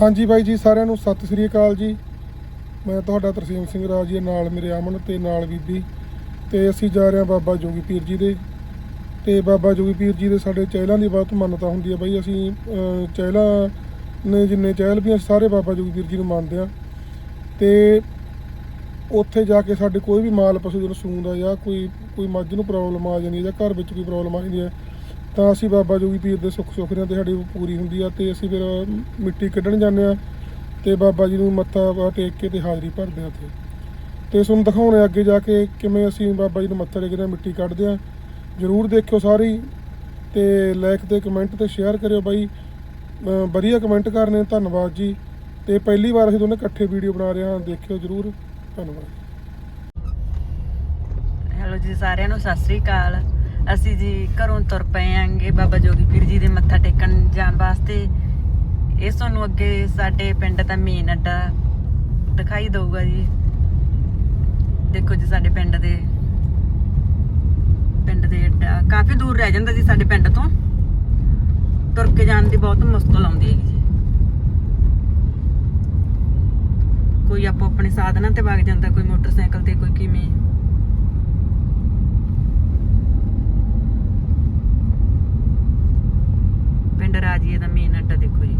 ਹਾਂਜੀ ਬਾਈ ਜੀ ਸਾਰਿਆਂ ਨੂੰ ਸਤਿ ਸ੍ਰੀ ਅਕਾਲ ਜੀ। ਮੈਂ ਤੁਹਾਡਾ ਤਰਸੀਮ ਸਿੰਘ ਰਾਜ ਰਾਜੀ ਨਾਲ ਮੇਰੇ ਅਮਨ ਤੇ ਨਾਲ ਬੀਬੀ ਤੇ ਅਸੀਂ ਜਾ ਰਹੇ ਹਾਂ ਬਾਬਾ ਜੋਗੀ ਪੀਰ ਜੀ ਦੇ। ਤੇ ਬਾਬਾ ਜੋਗੀ ਪੀਰ ਜੀ ਦੇ ਸਾਡੇ ਚਹਿਲਾਂ ਦੀ ਬਹੁਤ ਮੰਨਤਾ ਹੁੰਦੀ ਹੈ ਬਾਈ। ਅਸੀਂ ਚਹਿਲਾਂ ਨੇ ਜਿੰਨੇ ਚਹਿਲ ਵੀ ਆ, ਸਾਰੇ ਬਾਬਾ ਜੋਗੀ ਪੀਰ ਜੀ ਨੂੰ ਮੰਨਦੇ ਆ ਤੇ ਉੱਥੇ ਜਾ ਕੇ ਸਾਡੇ ਕੋਈ ਵੀ ਮਾਲ ਪਸ਼ੂ ਜਦੋਂ ਸੂੰਦਾ ਜਾਂ ਕੋਈ ਕੋਈ ਮੱਝ ਨੂੰ ਪ੍ਰੋਬਲਮ ਆ ਜਾਂਦੀ ਹੈ ਜਾਂ ਘਰ ਵਿੱਚ ਕੋਈ ਪ੍ਰੋਬਲਮ ਆ ਜਾਂਦੀ ਹੈ ਤਾਂ ਅਸੀਂ ਬਾਬਾ ਜੋਗੀ ਪੀਰ ਦੇ ਸੁੱਖ ਸੁੱਖਰਿਆਂ ਤੇ ਸਾਡੀ ਉਹ ਪੂਰੀ ਹੁੰਦੀ ਆ ਤੇ ਅਸੀਂ ਫਿਰ ਮਿੱਟੀ ਕੱਢਣ ਜਾਂਦੇ ਆ ਤੇ ਬਾਬਾ ਜੀ ਨੂੰ ਮੱਥਾ ਟੇਕ ਕੇ ਤੇ ਹਾਜ਼ਰੀ ਭਰਦੇ ਆ ਉੱਥੇ। ਤੇ ਤੁਹਾਨੂੰ ਦਿਖਾਉਣੇ ਅੱਗੇ ਜਾ ਕੇ ਕਿਵੇਂ ਅਸੀਂ ਬਾਬਾ ਜੀ ਨੂੰ ਮੱਥਾ ਟੇਕਦੇ ਆ, ਮਿੱਟੀ ਕੱਢਦੇ ਆ। ਜਰੂਰ ਦੇਖਿਓ ਸਾਰੀ ਤੇ ਲਾਈਕ ਤੇ ਕਮੈਂਟ ਤੇ ਸ਼ੇਅਰ ਕਰਿਓ ਬਾਈ। ਵਧੀਆ ਕਮੈਂਟ ਕਰਨੇ ਧੰਨਵਾਦ ਜੀ। ਤੇ ਪਹਿਲੀ ਵਾਰ ਅਸੀਂ ਦੋਨੇ ਇਕੱਠੇ ਵੀਡੀਓ ਬਣਾ ਰਹੇ ਹਾਂ, ਦੇਖਿਓ ਜਰੂਰ। ਧੰਨਵਾਦ। ਹੈਲੋ ਜੀ ਸਾਰਿਆਂ ਨੂੰ, ਸਤਿ ਸ੍ਰੀ ਅਕਾਲ। ਅਸੀਂ ਜੀ ਘਰੋਂ ਤੁਰ ਪਏ ਆਂਗੇ ਬਾਬਾ ਜੋਗੀ ਪੀਰ ਜੀ ਦੇ ਮੱਥਾ ਟੇਕਣ ਜਾਣ ਵਾਸਤੇ। ਇਹ ਤੁਹਾਨੂੰ ਅੱਗੇ ਸਾਡੇ ਪਿੰਡ ਦਾ ਮੇਨ ਅੱਡਾ ਦਿਖਾਈ ਦਊਗਾ ਜੀ। ਦੇਖੋ ਜੀ ਸਾਡੇ ਪਿੰਡ ਦੇ ਪਿੰਡ ਦੇ ਅੱਡਾ। ਕਾਫੀ ਦੂਰ ਰਹਿ ਜਾਂਦਾ ਜੀ ਸਾਡੇ ਪਿੰਡ ਤੋਂ। ਤੁਰ ਕੇ ਜਾਣ ਦੀ ਬਹੁਤ ਮੁਸ਼ਕਲ ਆਉਂਦੀ ਹੈ ਜੀ। ਕੋਈ ਆਪੋ ਆਪਣੇ ਸਾਧਨਾਂ ਤੇ ਵਗ ਜਾਂਦਾ, ਕੋਈ ਮੋਟਰਸਾਈਕਲ ਤੇ, ਕੋਈ ਕਿਵੇਂ। ਪਿੰਡ ਰਾਜੀਏ ਦਾ ਮੇਨ ਅੱਡਾ ਦੇਖੋ ਜੀ।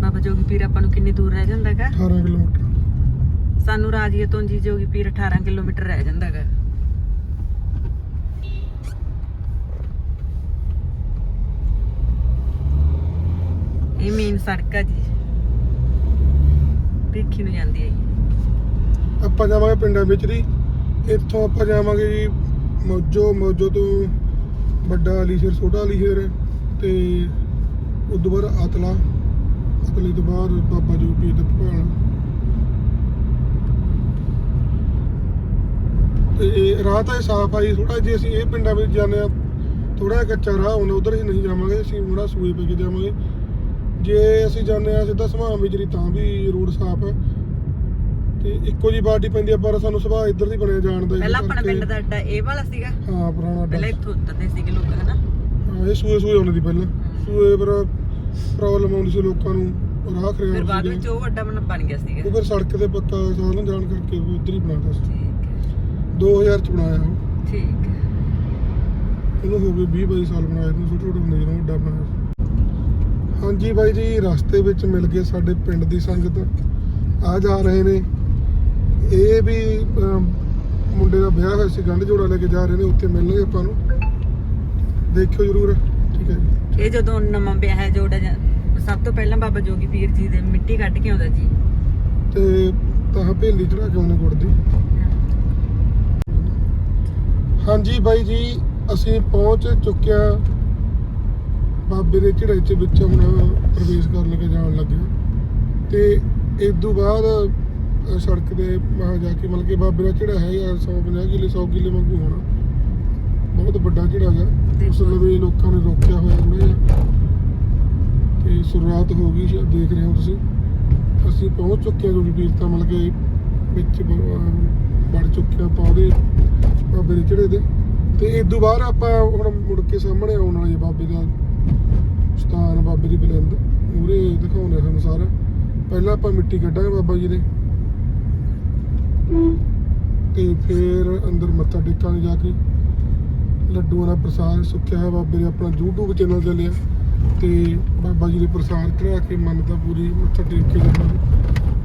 ਬਾਬਾ ਜੋਗੀ ਪੀਰ ਆਪਾਂ ਨੂੰ ਕਿੰਨੀ ਦੂਰ ਰਹਿ ਜਾਂਦਾ ਹੈਗਾ? 18 ਕਿਲੋਮੀਟਰ। ਸਾਨੂੰ ਰਾਜੀਏ ਤੋਂ ਜੀ ਜੋਗੀ ਪੀਰ 18 ਕਿਲੋਮੀਟਰ ਰਹਿ ਜਾਂਦਾ ਹੈਗਾ। ਇਹ ਮੇਨ ਸੜਕ ਆ ਜੀ। ਦੇਖੀ ਨੂੰ ਜਾਂਦੀ ਹੈ ਜੀ। ਆਪਾਂ ਜਾਵਾਂਗੇ ਪਿੰਡਾਂ ਵਿੱਚ ਦੀ। ਇੱਥੋਂ ਆਪਾਂ ਜਾਵਾਂਗੇ ਜੀ ਮੌਜੋ, ਮੋਜੋ ਤੋਂ ਵੱਡਾ ਅਲੀਸ਼ੇਰ, ਛੋਟਾ ਅਲੀਸ਼ੇਰ ਤੇ ਉਦੋਂ ਬਾਅਦ ਅਤਲਾ ਅਤਲੇ ਤੋਂ ਬਾਅਦ ਬਾਬਾ ਜੀ ਪੀਰ ਦਾ ਭਗਵਾਨ। ਤੇ ਰਾਹ ਤਾਂ ਇਹ ਸਾਫ਼ ਆ ਜੀ ਥੋੜਾ ਜੇ ਅਸੀਂ ਇਹ ਪਿੰਡਾਂ ਵਿੱਚ ਜਾਂਦੇ ਆ ਥੋੜਾ ਕੱਚਾ ਰਾਹ ਹੁੰਦਾ ਉਧਰ ਹੀ ਨਹੀਂ ਜਾਵਾਂਗੇ, ਅਸੀਂ ਥੋੜਾ ਸੂਏ ਪੈ ਕੇ ਜਾਵਾਂਗੇ। ਜੇ ਅਸੀਂ ਜਾਂਦੇ ਆ ਸਿੱਧਾ ਸਮਾਂ ਵਿਚਰੀ ਤਾਂ ਵੀ ਰੋਡ ਸਾਫ਼ ਹੈ ਇੱਕੋ ਜੀ ਪਾਰਟੀ ਪੈਂਦੀ ਆ ਪਰ ਸਾਨੂੰ ਸੁਭਾਅ ਇੱਧਰ ਦੀ ਬਣਿਆ ਜਾਣ ਦਾ ਪਹਿਲਾਂ ਆਪਣਾ ਪਿੰਡ ਦਾ ਅੱਡਾ ਇਹ ਵਾਲਾ ਸੀਗਾ। ਹਾਂ ਪੁਰਾਣਾ ਅੱਡਾ। ਪਹਿਲਾਂ ਇੱਥੋਂ ਉੱਤਰਦੇ ਸੀਗੇ ਲੋਕ ਹਨਾ? ਹਾਂ ਇਹ ਸੂਏ ਸੂਏ ਆਉਂਦੇ ਦੀ ਪਹਿਲਾਂ। ਸੂਏ ਪਰ ਪ੍ਰੋਬਲਮ ਆਉਂਦੀ ਸੀ ਲੋਕਾਂ ਨੂੰ ਰਾਹ ਫਿਰ ਖਰਿਆ ਬਾਅਦ ਵਿੱਚ ਉਹ ਅੱਡਾ ਬਣ ਗਿਆ ਸੀਗਾ। ਉਹ ਫਿਰ ਸੜਕ ਤੇ ਪੱਕਾ ਸਾਧਨ ਜਾਣ ਕਰਕੇ ਉਹ ਇੱਧਰ ਹੀ ਬਣਾਤਾ ਸੀ। ਠੀਕ ਹੈ। 2000 ਚ ਬਣਾਇਆ ਉਹ। ਠੀਕ ਹੈ। ਉਹਨੂੰ ਹੋ ਗਏ 20 22 ਸਾਲ ਬਣਾਏ ਨੂੰ ਛੋਟੇ ਛੋਟੇ ਹੁੰਦੇ ਜਦੋਂ ਵੱਡਾ ਬਣਾਇਆ। ਹਾਂਜੀ ਬਾਈ ਜੀ ਰਸਤੇ ਵਿੱਚ ਮਿਲ ਗਏ ਸਾਡੇ ਪਿੰਡ ਦੀ ਸੰਗਤ। ਆ ਜਾ ਰਹੇ ਨੇ। ਇਹ ਵੀ ਮੁੰਡੇ ਦਾ ਵਿਆਹ ਹੋਇਆ ਸੀ ਗੰਢ ਜੋੜਾ ਲੈ ਕੇ ਜਾ ਰਹੇ ਨੇ ਉੱਥੇ ਮਿਲਣਗੇ ਆਪਾਂ ਨੂੰ। ਦੇਖਿਓ ਜਰੂਰ ਠੀਕ ਹੈ ਇਹ ਜਦੋਂ ਨਵਾਂ ਵਿਆਹ ਹੈ ਜੋੜਾ ਸਭ ਤੋਂ ਪਹਿਲਾਂ ਬਾਬਾ ਜੋਗੀ ਪੀਰ ਜੀ ਦੇ ਮਿੱਟੀ ਕੱਢ ਕੇ ਆਉਂਦਾ ਜੀ। ਤੇ ਤਾਂ ਭੇਲੀ ਚੜਾ ਕੇ ਉਹਨੇ ਗੁੜਦੀ ਹਾਂਜੀ ਬਾਈ ਜੀ ਅਸੀਂ ਪਹੁੰਚ ਚੁੱਕਿਆ ਬਾਬੇ ਦੇ ਝੜੇ ਵਿੱਚ ਹੁਣ ਪ੍ਰਵੇਸ਼ ਕਰਨ ਲੱਗੇ ਜਾਣ ਲੱਗੇ। ਤੇ ਇਸ ਤੋਂ ਬਾਅਦ ਸੜਕ ਦੇ ਮਾ ਜਾ ਕੇ ਮਤਲਬ ਕਿ ਬਾਬੇ ਦਾ ਝੜਾ ਹੈਗਾ 150 ਕਿਲੇ 100 ਕਿਲੇ ਵਾਂਗੂ ਹੋਣਾ। ਬਹੁਤ ਵੱਡਾ ਝੜਾ ਹੈਗਾ ਉਸ। ਲਈ ਲੋਕਾਂ ਨੇ ਰੋਕਿਆ ਹੋਇਆ ਥੋੜਾ ਜਿਹਾ। ਤੇ ਸ਼ੁਰੂਆਤ ਹੋ ਗਈ ਸ਼ਾਇਦ ਦੇਖ ਰਹੇ ਹੋ ਤੁਸੀਂ। ਅਸੀਂ ਪਹੁੰਚ ਚੁੱਕੇ ਹਾਂ ਜੋਗੀ ਪੀਰ ਤਾਂ ਮਤਲਬ ਕਿ ਵਿੱਚ ਵੜ ਚੁੱਕੇ ਹਾਂ ਆਪਾਂ ਉਹਦੇ ਬਾਬੇ ਦੇ ਝੜੇ ਦੇ ਤੇ ਇਸ ਤੋਂ ਬਾਅਦ ਆਪਾਂ ਹੁਣ ਮੁੜ ਕੇ ਸਾਹਮਣੇ ਆਉਣ ਵਾਲੇ ਬਾਬੇ ਦਾ ਸਥਾਨ ਬਾਬੇ ਦੀ ਬਲੰਦ। ਮੂਰੇ ਦਿਖਾਉਂਦੇ ਸਾਨੂੰ ਸਾਰਾ। ਪਹਿਲਾਂ ਆਪਾਂ ਮਿੱਟੀ ਕੱਢਾਂਗੇ ਬਾਬਾ ਜੀ ਦੇ। ਤੇ ਫਿਰ ਅੰਦਰ ਮੱਥਾ ਟੇਕਾਂਗੇ ਜਾ ਕੇ ਲੱਡੂਆਂ ਦਾ ਪ੍ਰਸਾਦ ਸੁੱਕਿਆ ਹੈ ਬਾਬੇ ਨੇ ਆਪਣਾ YouTube ਚੈਨਲ ਚੱਲਿਆ ਤੇ ਬਾਬਾ ਜੀ ਦੇ ਪ੍ਰਸਾਦ ਚੜਾ ਕੇ ਮੰਨਤਾ ਪੂਰੀ ਮੱਥਾ ਟੇਕ ਕੇ ਜਾਣਾ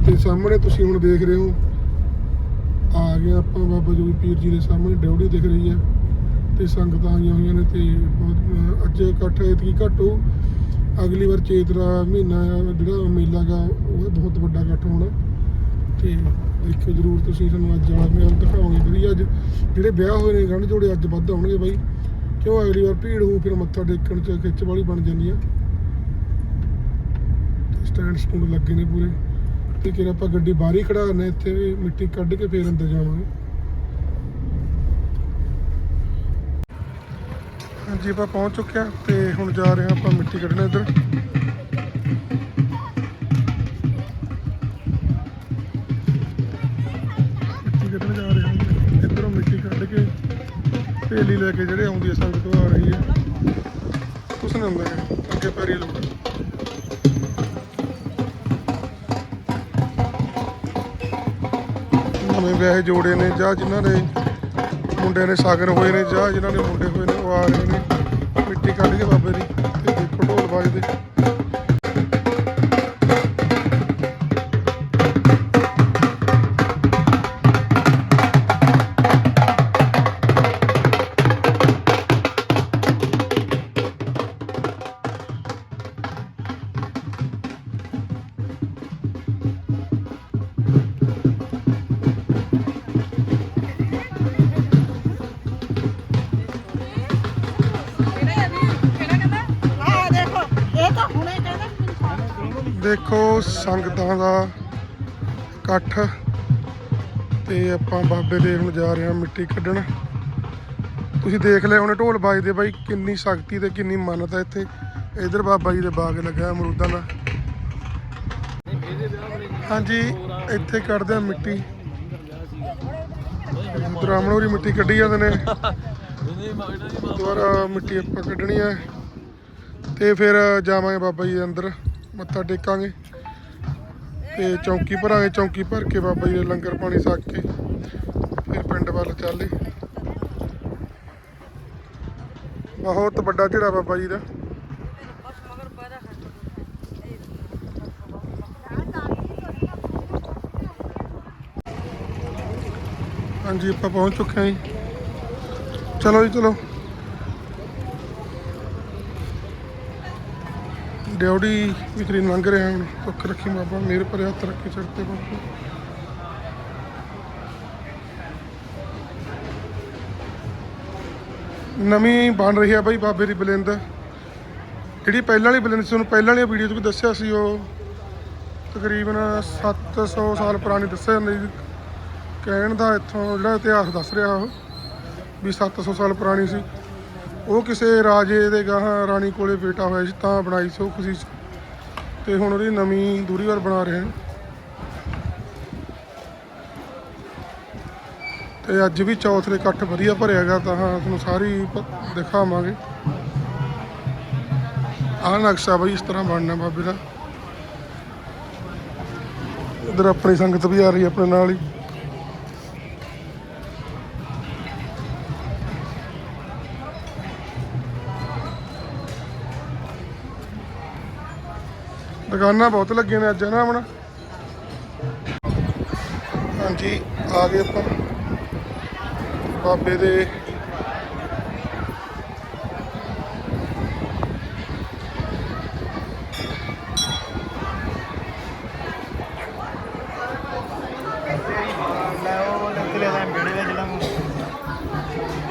ਤੇ ਸਾਹਮਣੇ ਤੁਸੀਂ ਹੁਣ ਦੇਖ ਰਹੇ ਹੋ, ਆ ਗਏ ਆਪਾਂ ਬਾਬਾ ਜੀ ਪੀਰ ਜੀ ਦੇ ਸਾਹਮਣੇ ਡਿਉੜੀ ਦਿਖ ਰਹੀ ਹੈ ਤੇ ਸੰਗਤਾਂ ਆਈਆਂ ਹੋਈਆਂ ਨੇ ਤੇ ਬਹੁਤ ਅੱਜ ਇਕੱਠ ਇਤਕੀ ਘੱਟ ਹੋ। ਅਗਲੀ ਵਾਰ ਚੇਤਰਾ ਮਹੀਨਾ ਆ ਜਿਹੜਾ ਮੇਲਾ ਗਾ, ਉਹ ਬਹੁਤ ਵੱਡਾ ਇਕੱਠ ਹੋਣਾ। ਤੇ ਦੇਖਿਓ ਜਰੂਰ ਤੁਸੀਂ ਸਾਨੂੰ ਅੱਜ ਵਾਲਾ ਮੈਂ ਦਿਖਾਵਾਂਗੇ ਵਧੀਆ ਅੱਜ ਜਿਹੜੇ ਵਿਆਹ ਹੋਏ ਨੇ, ਗੰਢ ਜੋੜੇ ਅੱਜ ਵੱਧ ਆਉਣਗੇ ਬਾਈ। ਕਿਉਂ ਅਗਲੀ ਵਾਰ ਭੀੜ ਹੋਊ, ਫਿਰ ਮੱਥਾ ਟੇਕਣ ਚ ਖਿੱਚ ਵਾਲੀ ਬਣ ਜਾਂਦੀ ਆ। ਸਟੈਂਡ ਸਟੂਡ ਲੱਗੇ ਨੇ ਪੂਰੇ। ਤੇ ਕਿਰ ਆਪਾਂ ਗੱਡੀ ਬਾਹਰ ਹੀ ਖੜਾ ਨੇ ਇੱਥੇ ਵੀ ਮਿੱਟੀ ਕੱਢ ਕੇ ਫੇਰ ਅੰਦਰ ਜਾਵਾਂਗੇ। ਹਾਂਜੀ, ਆਪਾਂ ਪਹੁੰਚ ਚੁੱਕੇ ਹਾਂ ਤੇ ਹੁਣ ਜਾ ਰਹੇ ਹਾਂ ਆਪਾਂ ਮਿੱਟੀ ਕੱਢਣਾ ਇੱਧਰ। ਢੇਲੀ ਲੈ ਕੇ ਜਿਹੜੇ ਆਉਂਦੀ ਹੈ ਸੰਗਤ ਉਹ ਆ ਰਹੀ ਹੈ। ਕੁਛ ਨਹੀਂ ਹੁੰਦਾ ਅੱਗੇ ਪੈਰੀ ਲੋਕ। ਨਵੇਂ ਵਿਆਹੇ ਜੋੜੇ ਨੇ, ਜਾਂ ਜਿਨ੍ਹਾਂ ਦੇ ਮੁੰਡਿਆਂ ਨੇ ਸਾਗਰ ਹੋਏ ਨੇ, ਜਾਂ ਜਿਨ੍ਹਾਂ ਦੇ ਮੁੰਡੇ ਹੋਏ ਨੇ, ਉਹ ਆ ਰਹੇ ਨੇ। ਮਿੱਟੀ ਕੱਢ ਕੇ ਬਾਬੇ ਦੀ। ਦੇਖੋ ਸੰਗਤਾਂ ਦਾ ਇਕੱਠ ਤੇ ਆਪਾਂ ਬਾਬੇ ਦੇ ਹੁਣ ਜਾ ਰਹੇ ਹਾਂ ਮਿੱਟੀ ਕੱਢਣ। ਤੁਸੀਂ ਦੇਖ ਲਿਆ ਹੁਣੇ ਢੋਲ ਬਾਜਦੇ ਬਾਈ ਕਿੰਨੀ ਸ਼ਕਤੀ ਤੇ ਕਿੰਨੀ ਮਾਨਤ ਹੈ ਇੱਥੇ। ਇਧਰ ਬਾਬਾ ਜੀ ਦੇ ਬਾਗ ਲੱਗਾ ਅਮਰੂਦਾਂ ਦਾ। ਹਾਂਜੀ, ਇੱਥੇ ਕੱਢਦੇ ਆ ਮਿੱਟੀ। ਬ੍ਰਾਹਮਣੋਰੀ ਮਿੱਟੀ ਕੱਢੀ ਜਾਂਦੇ ਨੇ। ਦੁਬਾਰਾ ਮਿੱਟੀ ਆਪਾਂ ਕੱਢਣੀ ਹੈ। ਤੇ ਫਿਰ ਜਾਵਾਂਗੇ ਬਾਬਾ ਜੀ ਦੇ ਅੰਦਰ। ਮੱਥਾ ਟੇਕਾਂਗੇ। ਤੇ ਚੌਂਕੀ ਭਰਾਂਗੇ, ਚੌਂਕੀ ਭਰ ਕੇ ਬਾਬਾ ਜੀ ਦੇ ਲੰਗਰ ਪਾਣੀ ਛਕ ਕੇ ਫਿਰ ਪਿੰਡ ਵੱਲ ਚੱਲੇ। ਬਹੁਤ ਵੱਡਾ ਢੇੜਾ ਬਾਬਾ ਜੀ ਦਾ। ਹਾਂਜੀ, ਆਪਾਂ ਪਹੁੰਚ ਚੁੱਕੇ ਹਾਂ ਜੀ। ਚਲੋ ਜੀ, ਚਲੋ। ਡਿਉੜੀ ਵਿਕਰੀ ਲੰਘ ਰਿਹਾ ਹੁਣ ਤੁੱਕ ਰੱਖੀ ਬਾਬਾ, ਮੇਰੇ ਪਰ ਹੱਥ ਰੱਖੀ ਚੜਤੇ ਬਾਬਾ। ਨਵੀਂ ਬਣ ਰਹੀ ਹੈ ਬਾਈ ਬਾਬੇ ਦੀ ਬਲਿੰਦ। ਜਿਹੜੀ ਪਹਿਲਾਂ ਵਾਲੀ ਬਲਿੰਦ ਸੀ ਤੁਹਾਨੂੰ ਪਹਿਲਾਂ ਵਾਲੀ ਵੀਡੀਓ 'ਚ ਵੀ ਦੱਸਿਆ ਸੀ ਉਹ। ਤਕਰੀਬਨ 700 ਸਾਲ ਪੁਰਾਣੀ ਦੱਸਿਆ ਜਾਂਦਾ ਜੀ। ਕਹਿਣ ਦਾ ਇੱਥੋਂ ਜਿਹੜਾ ਇਤਿਹਾਸ ਦੱਸ ਰਿਹਾ ਉਹ, ਵੀ 700 ਸਾਲ ਪੁਰਾਣੀ ਸੀ। ਉਹ ਕਿਸੇ ਰਾਜੇ ਦੇ ਗਾਹਾਂ ਰਾਣੀ ਕੋਲੇ ਬੇਟਾ ਹੋਇਆ ਸੀ, ਤਾਂ ਬਣਾਈ ਸੋ ਖੁਸ਼ੀ ਤੇ ਹੁਣ ਉਹਦੀ ਨਵੀਂ ਦੂਰੀ ਵਾਰ ਬਣਾ ਰਹੇ ਹਨ। ਤੇ ਅੱਜ ਵੀ ਚੌਥ ਦੇ ਇਕੱਠ ਵਧੀਆ ਭਰਿਆ ਗਾ ਤਾਂ ਤੁਹਾਨੂੰ ਸਾਰੀ ਦਿਖਾਵਾਂਗੇ। ਆਹ ਨਕਸ਼ਾ ਬਈ ਇਸ ਤਰ੍ਹਾਂ ਬਣਨਾ ਬਾਬੇ ਦਾ। ਇਧਰ ਆਪਣੀ ਸੰਗਤ ਵੀ ਆ ਰਹੀ ਆਪਣੇ ਨਾਲ ਹੀ। ਦੁਕਾਨਾਂ ਬਹੁਤ ਲੱਗੀਆਂ ਨੇ ਅੱਜ ਨਾ ਹੁਣ ਹਾਂਜੀ ਆ ਗਏ ਆਪਾਂ। ਬਾਬੇ ਦੇ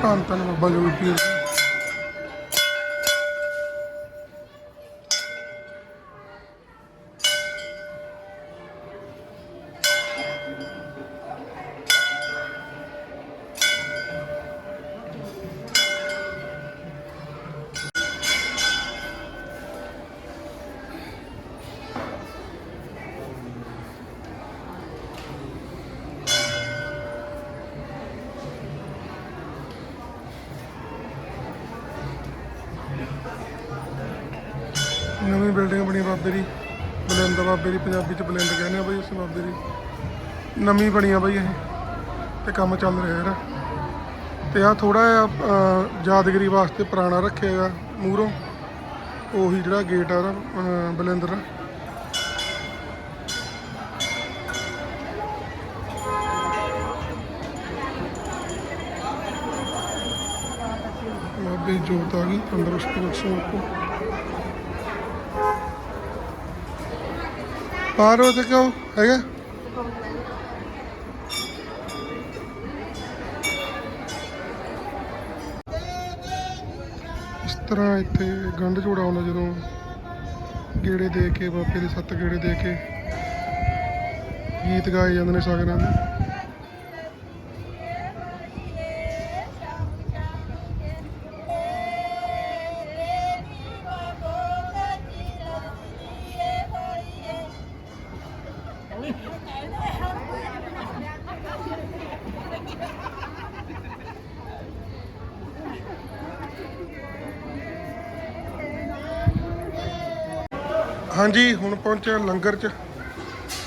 ਧੰਨ ਧੰਨ ਬਾਬਾ ਜੀ ਪੀਰ ਬਾਬੇ ਦੀ ਬਲਿੰਦ ਬਾਬੇ ਦੀ ਪੰਜਾਬੀ ਚ ਬਲਿੰਦ ਕਹਿੰਦੇ ਆ ਬਈ ਉਸ ਬਾਬੇ ਦੀ। ਨਵੀਂ ਬਣੀ ਆ ਬਈ ਇਹ ਤੇ ਕੰਮ ਚੱਲ ਰਿਹਾ ਇਹਦਾ। ਤੇ ਆ ਥੋੜਾ ਜਿਹਾ ਅਹ, ਵਾਸਤੇ ਪੁਰਾਣਾ ਰੱਖਿਆ ਮੂਹਰੋਂ। ਉਹੀ ਜਿਹੜਾ ਗੇਟ ਆ ਉਹਦਾ ਦਾ ਬਾਬੇ ਦੀ ਜੋਤ ਆ ਗਈ ਤੰਦਰੁਸਤੀ ਬਖਸ਼ੋ ਆਪਕੋ ਪਾਰੋ ਤੇ ਕਿਉਂ? ਹੈਗਾ? ਇਸ ਤਰ੍ਹਾਂ ਇੱਥੇ ਗੰਢ ਝੋੜਾ ਆਉਂਦਾ ਜਦੋਂ ਗੇੜੇ ਦੇ ਕੇ, ਬਾਬੇ ਦੇ ਸੱਤ ਗੇੜੇ ਦੇ ਕੇ ਗੀਤ ਗਾਏ ਜਾਂਦੇ ਨੇ ਸਾਗਰਾਂ ਦੇ। ਹਾਂਜੀ, ਹੁਣ ਪਹੁੰਚਿਆ ਲੰਗਰ 'ਚ।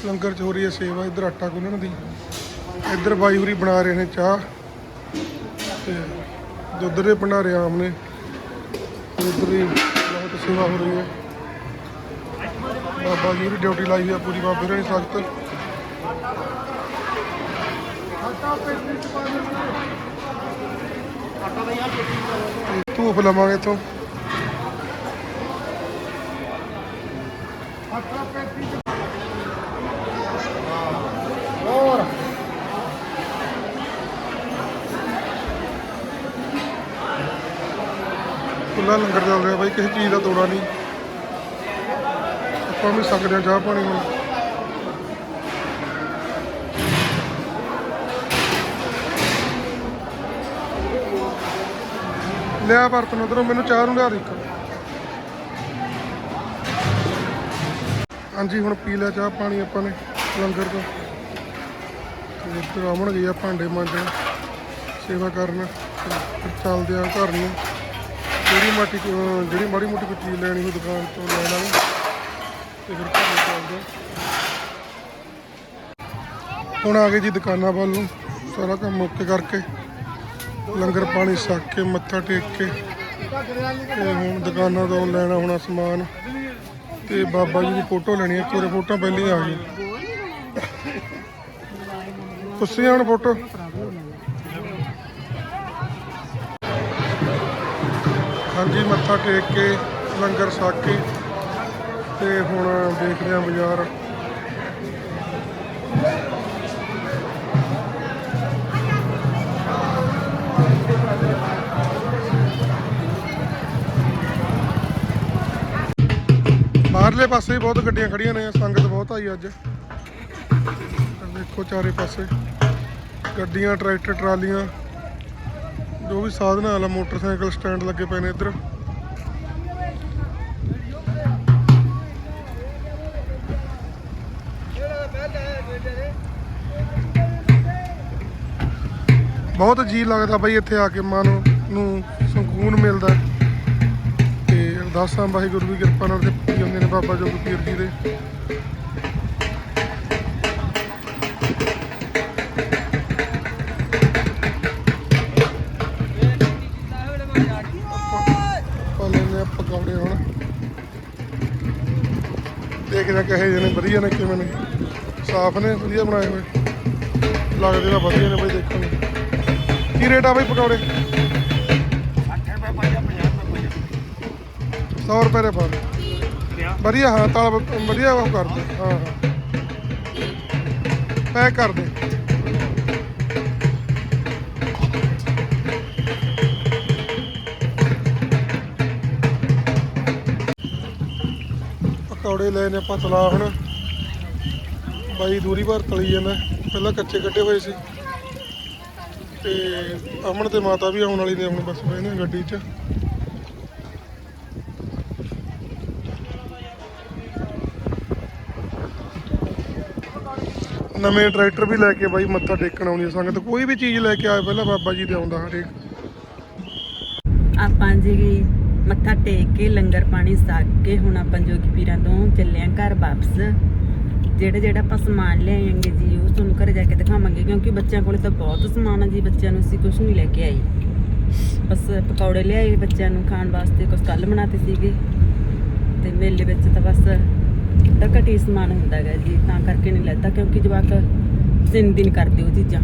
ਲੰਗਰ 'ਚ ਹੋ ਰਹੀ ਹੈ ਸੇਵਾ, ਇੱਧਰ ਆਟਾ ਗੁੰਨਣ ਦੀ। ਇੱਧਰ ਬਾਈ ਹੋਰੀ ਬਣਾ ਰਹੇ ਨੇ ਚਾਹ। ਤੇ ਦੁੱਧ ਦੇ ਭੰਡਾਰੇ ਆਮ ਨੇ। ਇੱਧਰ ਵੀ ਬਹੁਤ ਸੇਵਾ ਹੋ ਰਹੀ ਹੈ। ਬਾਬਾ ਜੀ ਦੀ ਡਿਊਟੀ ਲਾਈ ਹੈ ਪੂਰੀ, ਬਾਬੇ ਨੇ ਸਖਤ। ਧੂਫ ਲਵਾਂਗੇ ਇੱਥੋਂ। ਖੁੱਲਾ ਲੰਗਰ ਚੱਲ ਰਿਹਾ ਬਾਈ? ਕਿਸੇ ਚੀਜ਼ ਦਾ ਤੋੜਾ ਨਹੀਂ। ਆਪਾਂ ਵੀ ਸਕਦੇ ਹਾਂ ਚਾਹ ਪਾਣੀ ਨੂੰ ਲਿਆ ਬਰਤਨ ਉਧਰੋਂ, ਮੈਨੂੰ ਚਾਹ ਨੂੰ ਲਿਆ ਦੇ ਇੱਕ। ਹਾਂਜੀ, ਹੁਣ ਪੀ ਲਿਆ ਚਾਹ ਪਾਣੀ ਆਪਾਂ ਨੇ ਲੰਗਰ ਤੋਂ। ਤੇ ਇੱਧਰ ਆਮਣ ਗਈ ਆ ਭਾਂਡੇ ਮਾਂਜਣ। ਸੇਵਾ ਕਰਨ। ਫਿਰ ਚੱਲਦੇ ਆ ਘਰ ਨੂੰ। ਜਿਹੜੀ ਮਾਟੀ ਜਿਹੜੀ ਮਾੜੀ ਮੋਟੀ ਕੋਈ ਚੀਜ਼ ਲੈਣੀ ਹੋ ਦੁਕਾਨ ਤੋਂ ਲੈ ਲਾਂਗੇ ਤੇ ਫਿਰ ਘਰ ਨੂੰ ਚੱਲਦੇ ਹੁਣ ਆ ਗਏ ਜੀ ਦੁਕਾਨਾਂ ਵੱਲ ਨੂੰ, ਸਾਰਾ ਕੰਮ ਓਕੇ ਕਰਕੇ। ਲੰਗਰ ਪਾਣੀ ਛਕ ਕੇ, ਮੱਥਾ ਟੇਕ ਕੇ। ਤੇ ਹੁਣ ਦੁਕਾਨਾਂ ਤੋਂ ਲੈਣਾ ਹੋਣਾ ਸਮਾਨ। ਤੇ ਬਾਬਾ ਜੀ ਦੀ ਫੋਟੋ ਲੈਣੀ ਹੈ ਪੂਰੇ ਫੋਟੋ ਪਹਿਲਾਂ ਹੀ ਆ ਗਈ ਤੁਸੀਂ ਹੁਣ ਫੋਟੋ। ਹਾਂਜੀ, ਮੱਥਾ ਟੇਕ ਕੇ ਲੰਗਰ ਛਕ ਕੇ ਤੇ ਹੁਣ ਦੇਖਦੇ ਹਾਂ ਬਾਜ਼ਾਰ। ਬਾਹਰਲੇ ਪਾਸੇ ਵੀ ਬਹੁਤ ਗੱਡੀਆਂ ਖੜੀਆਂ ਨੇ, ਸੰਗਤ ਬਹੁਤ ਆਈ ਅੱਜ। ਦੇਖੋ ਚਾਰੇ ਪਾਸੇ, ਗੱਡੀਆਂ, ਟਰੈਕਟਰ, ਟਰਾਲੀਆਂ। ਜੋ ਵੀ ਸਾਧਨ ਵਾਲਾ ਮੋਟਰਸਾਈਕਲ ਸਟੈਂਡ ਲੱਗੇ ਪਏ ਨੇ ਇੱਧਰ ਬਹੁਤ ਜੀ ਲੱਗਦਾ ਬਈ ਇੱਥੇ ਆ ਕੇ ਮਨ ਨੂੰ ਸਕੂਨ ਮਿਲਦਾ ਹੈ। ਤੇ ਅਰਦਾਸਾਂ ਵਾਹਿਗੁਰੂ ਦੀ ਕਿਰਪਾ ਨਾਲ ਤੇ ਪੂਰੀ ਨੇ ਬਾਬਾ ਜੋਗ ਪੀਰ ਜੀ ਦੇ ਕਹੇ ਜਿਹੇ ਨੇ ਵਧੀਆ ਨੇ ਕਿਵੇਂ ਨੇ? ਸਾਫ਼ ਨੇ ਵਧੀਆ ਬਣਾਏ ਹੋਏ। ਲੱਗਦੇ ਤਾਂ ਵਧੀਆ ਨੇ ਬਈ ਦੇਖਣ ਕੀ ਰੇਟ ਆ ਬਈ ਪਕੌੜੇ? 100 ਰੁਪਏ ਦੇ ਪਾ। ਵਧੀਆ ਹਾਂ ਤਾਲ ਵਧੀਆ ਉਹ ਕਰ ਦੇ। ਹਾਂ ਹਾਂ। ਪੈਕ ਕਰ ਦੇ ਪਕੌੜੇ ਨੇ ਆਪਾਂ ਤਲਾ ਹੁਣ ਬਾਈ ਦੂਰੀ ਭਰ ਤਲੀ ਜਾਂਦਾ। ਪਹਿਲਾਂ ਕੱਚੇ ਕੱਢੇ ਹੋਏ ਸੀ। ਤੇ ਅਮਨ ਤੇ ਮਾਤਾ ਵੀ ਆਉਣ ਵਾਲੀ ਨੇ ਹੁਣ ਬਸ ਬਹਿ ਨੇ ਗੱਡੀ 'ਚ। ਨਵੇਂ ਟਰੈਕਟਰ ਵੀ ਲੈ ਕੇ ਬਾਈ ਮੱਥਾ ਟੇਕਣ ਆਉਣੀ ਸੰਗਤ। ਕੋਈ ਵੀ ਚੀਜ਼ ਲੈ ਕੇ ਆਏ ਪਹਿਲਾਂ ਬਾਬਾ ਜੀ ਦੇ ਆਉਂਦਾ ਹਰੇਕ। ਆਪਾਂ ਜੀ ਮੱਥਾ ਟੇਕ ਕੇ, ਲੰਗਰ ਪਾਣੀ ਛਕ ਕੇ, ਹੁਣ ਆਪਾਂ ਜੋਗੀ ਪੀਰਾਂ ਤੋਂ ਚੱਲੇ ਆਂ ਘਰ ਵਾਪਸ। ਜਿਹੜਾ ਜਿਹੜਾ ਆਪਾਂ ਸਮਾਨ ਲਿਆਏਂਗੇ ਜੀ, ਉਹ ਤੁਹਾਨੂੰ ਘਰ ਜਾ ਕੇ ਦਿਖਾਵਾਂਗੇ, ਕਿਉਂਕਿ ਬੱਚਿਆਂ ਕੋਲੇ ਤਾਂ ਬਹੁਤ ਸਮਾਨ ਆ ਜੀ, ਬੱਚਿਆਂ ਨੂੰ ਅਸੀਂ ਕੁਝ ਨਹੀਂ ਲੈ ਕੇ ਆਏ। ਬਸ ਪਕੌੜੇ ਲਿਆਏ ਬੱਚਿਆਂ ਨੂੰ ਖਾਣ ਵਾਸਤੇ ਕੁਝ ਕੱਲ ਬਣਾਤੇ ਸੀਗੇ। ਤੇ ਮੇਲੇ ਵਿੱਚ ਤਾਂ ਬਸ ਤਾਂ ਘਟੀ ਸਮਾਨ ਹੁੰਦਾ ਹੈਗਾ ਜੀ, ਤਾਂ ਕਰਕੇ ਨਹੀਂ ਲੈਤਾ, ਕਿਉਂਕਿ ਜਵਾਕ ਤਿੰਨ ਦਿਨ ਕਰਦੇ ਉਹ ਚੀਜ਼ਾਂ।